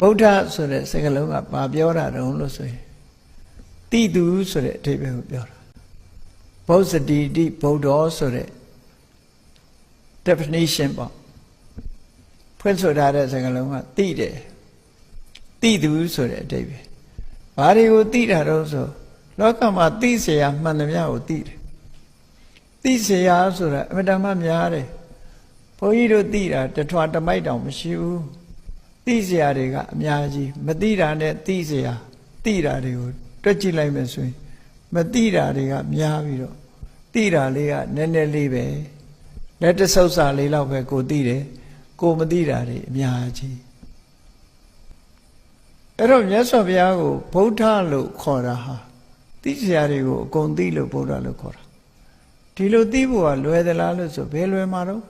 ဗုဒ္ဓဆိုတဲ့စကားလုံးကဘာပြောတာတုံးလို့ဆိုရင်တိတူဆိုတဲ့အဓိပ္ပာယ်ကိုပြောတာဘုဇ္ဇတိတိဗုဒ္ဓောဆိုတဲ့ definition ပေါ့ဖွင့်ဆိုထားတဲ့စကားလုံးကတိတယ်တိတူဆိုတဲ့အဓိပ္ပာယ်ဘာတွေကိုတိတာတော့ဆိုလောကမှာတိเสียမှန်သမျှကိုတိတယ်တိเสียဆိုတာအမတန်မှများတယ်ဘုန်းကြီးတို့တိတာတထွာတမိုက်တောင်မရှိဘူး သိစရာတွေကအများကြီးမသိတာနဲ့သိစရာသိတာတွေကိုတွက်ကြည့်လိုက်မယ်ဆိုရင်မသိတာတွေကများပြီးတော့သိတာလေးကနည်းနည်းလေးပဲလက်တဆုပ်စာလေးလောက်ပဲကိုသိတယ်ကိုမသိတာတွေအများကြီးအဲ့တော့မြတ်စွာဘုရားကိုဗုဒ္ဓလို့ခေါ်တာဟာသိစရာတွေကိုအကုန်သိလို့ဗုဒ္ဓလို့ခေါ်တာဒီလိုသိဖို့ကလွယ်သလားလို့ဆိုဘယ်လွယ်မှာတော့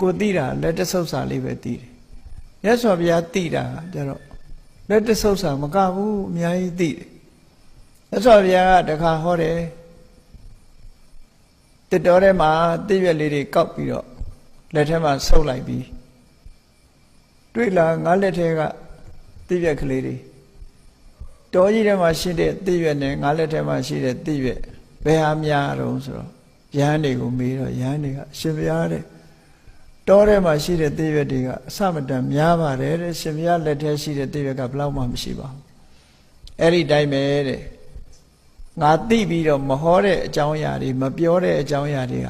ကိုသိတာလက်တဆုပ်စာလေးပဲသိတယ် မြတ်စွာဘုရားသိတာကကျတော့လက်တဆုပ်စာမကဘူးအများကြီးသိတယ်မြတ်စွာဘုရားကတခါဟောတယ်တတော်ထဲမှာသိရွက်လေးတွေကောက်ပြီးတော့လက်ထဲမှာဆုပ်လိုက်ပြီးတွေ့လားငါလက်ထဲကသိရွက်ကလေးတွေတောကြီးထဲမှာရှိတဲ့သိရွက်နဲ့ငါလက်ထဲမှာရှိတဲ့သိရွက်ဘယ်ဟာများတော့ဆိုတော့ရဟန်းတွေကိုမေးတော့ရဟန်းတွေကအရှင်ဘုရားတဲ့ တောထဲမှာရှိတဲ့သိရွက်တွေကအစမတန်များပါတယ်တဲ့ရှင်ဘုရားလက်ထဲရှိတဲ့သိရွက်ကဘယ်လောက်မှမရှိပါဘူးအဲ့ဒီတိုင်းပဲတဲ့ငါသိပြီးတော့မဟောတဲ့အကြောင်းအရာတွေမပြောတဲ့အကြောင်းအရာတွေက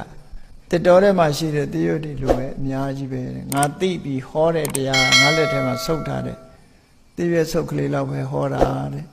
တတော်ထဲမှာရှိတဲ့သိရွက်တွေလိုပဲအများကြီးပဲတဲ့ငါသိပြီးဟောတဲ့တရားငါလက်ထဲမှာဆုပ်ထားတဲ့တည့်ရွက်ဆုပ်ကလေးလောက်ပဲဟောတာတဲ့